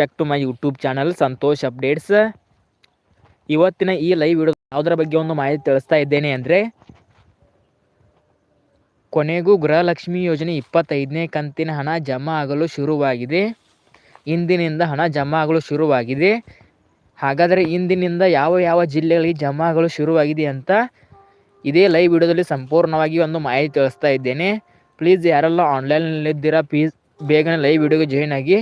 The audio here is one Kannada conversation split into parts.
Back to my YouTube channel Santosh updates ಇವತ್ತಿನ ಈ ಲೈವ್ ವಿಡಿಯೋ ಯಾವುದರ ಬಗ್ಗೆ ಒಂದು ಮಾಹಿತಿ ತಿಳಿಸ್ತಾ ಇದ್ದೇನೆ ಅಂದರೆ, ಕೊನೆಗೂ ಗೃಹಲಕ್ಷ್ಮಿ ಯೋಜನೆ ಇಪ್ಪತ್ತೈದನೇ ಕಂತಿನ ಹಣ ಜಮಾ ಆಗಲು ಶುರುವಾಗಿದೆ. ಇಂದಿನಿಂದ ಹಣ ಜಮಾ ಆಗಲು ಶುರುವಾಗಿದೆ. ಹಾಗಾದರೆ ಇಂದಿನಿಂದ ಯಾವ ಯಾವ ಜಿಲ್ಲೆಗಳಿಗೆ ಜಮಾ ಆಗಲು ಶುರುವಾಗಿದೆ ಅಂತ ಇದೇ ಲೈವ್ ವಿಡಿಯೋದಲ್ಲಿ ಸಂಪೂರ್ಣವಾಗಿ ಒಂದು ಮಾಹಿತಿ ತಿಳಿಸ್ತಾ ಇದ್ದೇನೆ. ಪ್ಲೀಸ್ ಯಾರೆಲ್ಲ ಆನ್ಲೈನಲ್ಲಿದ್ದೀರಾ ಪ್ಲೀಸ್ ಬೇಗನೆ ಲೈವ್ ವಿಡಿಯೋಗೆ ಜಾಯ್ನ್ ಆಗಿ.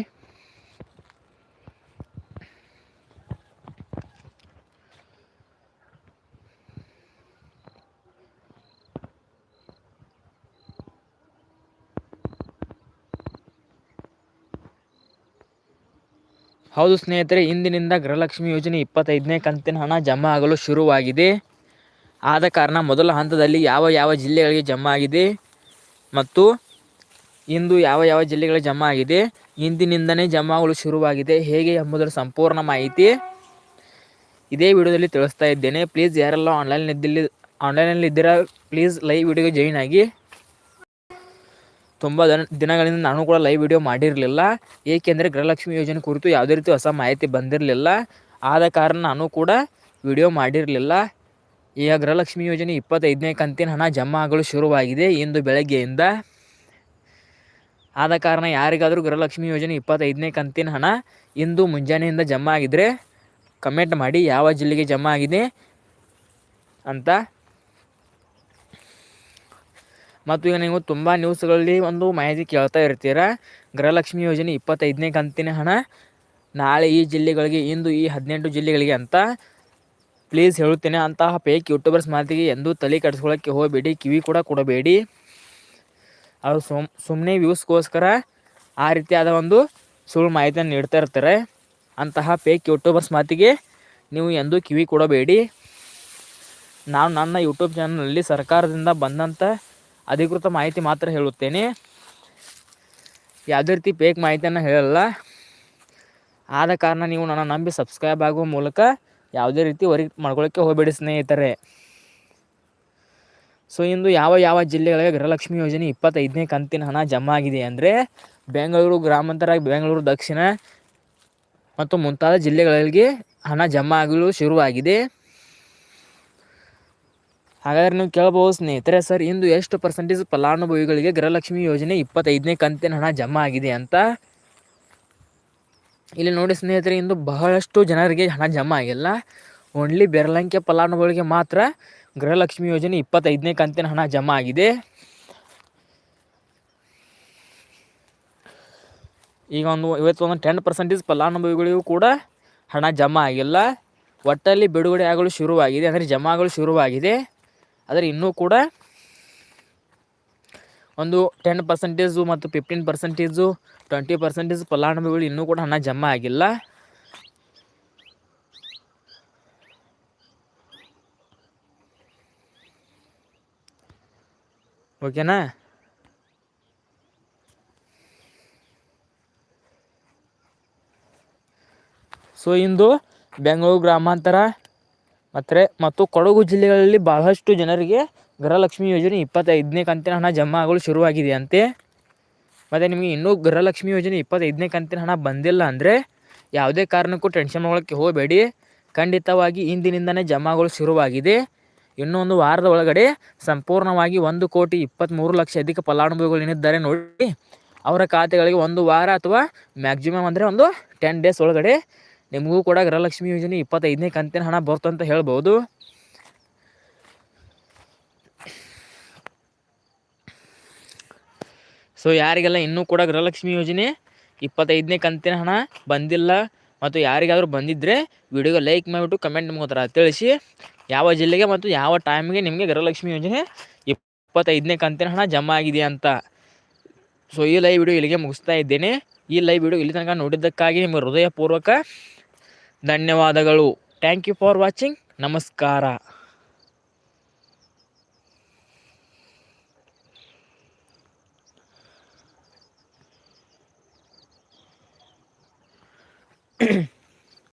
ಹೌದು ಸ್ನೇಹಿತರೆ, ಇಂದಿನಿಂದ ಗೃಹಲಕ್ಷ್ಮಿ ಯೋಜನೆ ಇಪ್ಪತ್ತೈದನೇ ಕಂತಿನ ಹಣ ಜಮಾ ಆಗಲು ಶುರುವಾಗಿದೆ. ಆದ ಕಾರಣ ಮೊದಲ ಹಂತದಲ್ಲಿ ಯಾವ ಯಾವ ಜಿಲ್ಲೆಗಳಿಗೆ ಜಮಾ ಆಗಿದೆ ಮತ್ತು ಇಂದು ಯಾವ ಯಾವ ಜಿಲ್ಲೆಗಳಿಗೆ ಜಮಾ ಆಗಿದೆ, ಇಂದಿನಿಂದನೇ ಜಮಾ ಆಗಲು ಶುರುವಾಗಿದೆ ಹೇಗೆ ಎಂಬುದರ ಸಂಪೂರ್ಣ ಮಾಹಿತಿ ಇದೇ ವಿಡಿಯೋದಲ್ಲಿ ತಿಳಿಸ್ತಾ ಇದ್ದೇನೆ. ಪ್ಲೀಸ್ ಯಾರೆಲ್ಲ ಆನ್ಲೈನ್ ಇದ್ದಲ್ಲಿ ಆನ್ಲೈನಲ್ಲಿ ಇದ್ದೀರಾ, ಪ್ಲೀಸ್ ಲೈವ್ ವಿಡಿಯೋಗೆ ಜಾಯಿನ್ ಆಗಿ. ತುಂಬ ದಿನ ದಿನಗಳಿಂದ ನಾನು ಕೂಡ ಲೈವ್ ವಿಡಿಯೋ ಮಾಡಿರಲಿಲ್ಲ. ಏಕೆಂದರೆ ಗೃಹಲಕ್ಷ್ಮಿ ಯೋಜನೆ ಕುರಿತು ಯಾವುದೇ ರೀತಿ ಹೊಸ ಮಾಹಿತಿ ಬಂದಿರಲಿಲ್ಲ. ಆದ ಕಾರಣ ನಾನು ಕೂಡ ವಿಡಿಯೋ ಮಾಡಿರಲಿಲ್ಲ. ಈಗ ಗೃಹಲಕ್ಷ್ಮಿ ಯೋಜನೆ ಇಪ್ಪತ್ತೈದನೇ ಕಂತಿನ ಹಣ ಜಮಾ ಆಗಲು ಶುರುವಾಗಿದೆ ಇಂದು ಬೆಳಗ್ಗೆಯಿಂದ. ಆದ ಕಾರಣ ಯಾರಿಗಾದರೂ ಗೃಹಲಕ್ಷ್ಮಿ ಯೋಜನೆ ಇಪ್ಪತ್ತೈದನೇ ಕಂತಿನ ಹಣ ಇಂದು ಮುಂಜಾನೆಯಿಂದ ಜಮಾ ಆಗಿದ್ದರೆ ಕಮೆಂಟ್ ಮಾಡಿ ಯಾವ ಜಿಲ್ಲೆಗೆ ಜಮಾ ಆಗಿದೆ ಅಂತ ಮತ್ತು ಈಗ ನೀವು ತುಂಬ ನ್ಯೂಸ್ಗಳಲ್ಲಿ ಒಂದು ಮಾಹಿತಿ ಕೇಳ್ತಾ ಇರ್ತೀರ. ಗೃಹಲಕ್ಷ್ಮಿ ಯೋಜನೆ ಇಪ್ಪತ್ತೈದನೇ ಕಂತಿನ ಹಣ. ನಾಳೆ ಈ ಜಿಲ್ಲೆಗಳಿಗೆ, ಇಂದು ಈ ಹದಿನೆಂಟು ಜಿಲ್ಲೆಗಳಿಗೆ ಅಂತ ಪ್ಲೀಸ್ ಹೇಳುತ್ತೇನೆ. ಅಂತಹ ಫೇಕ್ ಯೂಟ್ಯೂಬರ್ಸ್ ಮಾತಿಗೆ ಎಂದು ತಲೆ ಕೆಡಿಸ್ಕೊಳ್ಳೋಕ್ಕೆ ಹೋಗಬೇಡಿ, ಕಿವಿ ಕೂಡ ಕೊಡಬೇಡಿ. ಅವರು ಸುಮ್ ಸುಮ್ಮನೆ ವ್ಯೂಸ್ಗೋಸ್ಕರ ಆ ರೀತಿಯಾದ ಒಂದು ಸುಳ್ಳು ಮಾಹಿತಿಯನ್ನು ನೀಡ್ತಾ ಇರ್ತಾರೆ. ಅಂತಹ ಫೇಕ್ ಯೂಟ್ಯೂಬರ್ಸ್ ಮಾತಿಗೆ ನೀವು ಎಂದೂ ಕಿವಿ ಕೊಡಬೇಡಿ. ನಾನು ನನ್ನ ಯೂಟ್ಯೂಬ್ ಚಾನಲಲ್ಲಿ ಸರ್ಕಾರದಿಂದ ಬಂದಂಥ ಅಧಿಕೃತ ಮಾಹಿತಿ ಮಾತ್ರ ಹೇಳುತ್ತೇನೆ. ಯಾವುದೇ ರೀತಿ ಪೇಕ್ ಮಾಹಿತಿಯನ್ನು ಹೇಳಲ್ಲ. ಆದ ಕಾರಣ ನೀವು ನನ್ನ ನಂಬಿ ಸಬ್ಸ್ಕ್ರೈಬ್ ಆಗುವ ಮೂಲಕ ಯಾವುದೇ ರೀತಿ ಹೊರಗೆ ಮಾಡ್ಕೊಳ್ಳೋಕ್ಕೆ ಹೋಗಬೇಡಿ ಸ್ನೇಹಿತರೆ. ಸೊ ಇಂದು ಯಾವ ಯಾವ ಜಿಲ್ಲೆಗಳಿಗೆ ಗೃಹಲಕ್ಷ್ಮಿ ಯೋಜನೆ ಇಪ್ಪತ್ತೈದನೇ ಕಂತಿನ ಹಣ ಜಮಾ ಆಗಿದೆ ಅಂದರೆ ಬೆಂಗಳೂರು ಗ್ರಾಮಾಂತರ ಬೆಂಗಳೂರು, ದಕ್ಷಿಣ ಮತ್ತು ಮುಂತಾದ ಜಿಲ್ಲೆಗಳಿಗೆ ಹಣ ಜಮಾ ಆಗಲು ಶುರುವಾಗಿದೆ. ಹಾಗಾದರೆ ನೀವು ಕೇಳಬಹುದು ಸ್ನೇಹಿತರೆ, ಸರ್, ಇಂದು ಎಷ್ಟು ಪರ್ಸೆಂಟೇಜ್ ಫಲಾನುಭವಿಗಳಿಗೆ ಗೃಹಲಕ್ಷ್ಮಿ ಯೋಜನೆ ಇಪ್ಪತ್ತೈದನೇ ಕಂತಿನ ಹಣ ಜಮಾ ಆಗಿದೆ ಅಂತ? ಇಲ್ಲಿ ನೋಡಿ ಸ್ನೇಹಿತರೆ, ಇಂದು ಬಹಳಷ್ಟು ಜನರಿಗೆ ಹಣ ಜಮಾ ಆಗಿಲ್ಲ. ಓನ್ಲಿ ಬೆರಲಂಕೆ ಫಲಾನುಭವಿಗಳಿಗೆ ಮಾತ್ರ ಗೃಹಲಕ್ಷ್ಮಿ ಯೋಜನೆ ಇಪ್ಪತ್ತೈದನೇ ಕಂತಿನ ಹಣ ಜಮಾ ಆಗಿದೆ. ಈಗ ಒಂದು, ಇವತ್ತು ಒಂದು ಟೆನ್ ಪರ್ಸೆಂಟೇಜ್ ಫಲಾನುಭವಿಗಳಿಗೂ ಕೂಡ ಹಣ ಜಮಾ ಆಗಿಲ್ಲ. ಒಟ್ಟಲ್ಲಿ ಬಿಡುಗಡೆ ಆಗಲು ಶುರುವಾಗಿದೆ, ಅಂದರೆ ಜಮಾ ಆಗಲು ಶುರುವಾಗಿದೆ. ಆದರೆ ಇನ್ನೂ ಕೂಡ ಒಂದು ಟೆನ್ ಪರ್ಸೆಂಟೇಜು ಮತ್ತು ಫಿಫ್ಟೀನ್ ಪರ್ಸೆಂಟೇಜು ಟ್ವೆಂಟಿ ಪರ್ಸೆಂಟೇಜ್ ಫಲಾನುಭವಿಗಳು ಇನ್ನೂ ಕೂಡ ಹಣ ಜಮಾ ಆಗಿಲ್ಲ. ಓಕೆನಾ ಸೊ ಇಂದು ಬೆಂಗಳೂರು ಗ್ರಾಮಾಂತರ ಮತ್ತು ಮತ್ತು ಕೊಡಗು ಜಿಲ್ಲೆಗಳಲ್ಲಿ ಬಹಳಷ್ಟು ಜನರಿಗೆ ಗೃಹಲಕ್ಷ್ಮಿ ಯೋಜನೆ ಇಪ್ಪತ್ತೈದನೇ ಕಂತಿನ ಹಣ ಜಮಾ ಆಗಲು ಶುರುವಾಗಿದೆ ಅಂತೆ ಮತ್ತು ನಿಮಗೆ ಇನ್ನೂ ಗೃಹಲಕ್ಷ್ಮಿ ಯೋಜನೆ ಇಪ್ಪತ್ತೈದನೇ ಕಂತಿನ ಹಣ ಬಂದಿಲ್ಲ ಅಂದರೆ ಯಾವುದೇ ಕಾರಣಕ್ಕೂ ಟೆನ್ಷನ್ ಮಾಡೋಕ್ಕೆ ಹೋಗಬೇಡಿ. ಖಂಡಿತವಾಗಿ ಇಂದಿನಿಂದನೇ ಜಮಾ ಆಗಲು ಶುರುವಾಗಿದೆ. ಇನ್ನೊಂದು ವಾರದ ಒಳಗಡೆ ಸಂಪೂರ್ಣವಾಗಿ ಒಂದು ಕೋಟಿ ಇಪ್ಪತ್ತ್ಮೂರು ಲಕ್ಷ ಅಧಿಕ ಫಲಾನುಭವಿಗಳು ಏನಿದ್ದಾರೆ ನೋಡಿ, ಅವರ ಖಾತೆಗಳಿಗೆ ಒಂದು ವಾರ ಅಥವಾ ಮ್ಯಾಕ್ಸಿಮಮ್ ಅಂದರೆ ಒಂದು ಟೆನ್ ಡೇಸ್ ಒಳಗಡೆ ನಿಮಗೂ ಕೂಡ ಗೃಹಲಕ್ಷ್ಮಿ ಯೋಜನೆ ಇಪ್ಪತ್ತೈದನೇ ಕಂತಿನ ಹಣ ಬರ್ತು ಅಂತ ಹೇಳ್ಬೋದು. ಸೊ ಯಾರಿಗೆಲ್ಲ ಇನ್ನೂ ಕೂಡ ಗೃಹಲಕ್ಷ್ಮಿ ಯೋಜನೆ ಇಪ್ಪತ್ತೈದನೇ ಕಂತಿನ ಹಣ ಬಂದಿಲ್ಲ ಮತ್ತು ಯಾರಿಗಾದರೂ ಬಂದಿದ್ದರೆ ವಿಡಿಯೋಗೆ ಲೈಕ್ ಮಾಡಿಬಿಟ್ಟು ಕಮೆಂಟ್ ಮುಖಾಂತರ ತಿಳಿಸಿ. ಯಾವ ಜಿಲ್ಲೆಗೆ ಮತ್ತು ಯಾವ ಟೈಮ್ಗೆ ನಿಮಗೆ ಗೃಹಲಕ್ಷ್ಮಿ ಯೋಜನೆ ಇಪ್ಪತ್ತೈದನೇ ಕಂತಿನ ಹಣ ಜಮಾ ಆಗಿದೆ ಅಂತ. ಸೊ ಈ ಲೈವ್ ವಿಡಿಯೋ ಇಲ್ಲಿಗೆ ಮುಗಿಸ್ತಾ ಇದ್ದೇನೆ. ಈ ಲೈವ್ ವಿಡಿಯೋ ಇಲ್ಲಿ ತನಕ ನೋಡಿದ್ದಕ್ಕಾಗಿ ನಿಮಗೆ ಹೃದಯಪೂರ್ವಕ ಧನ್ಯವಾದಗಳು. ಥ್ಯಾಂಕ್ ಯು ಫಾರ್ ವಾಚಿಂಗ್ ನಮಸ್ಕಾರ.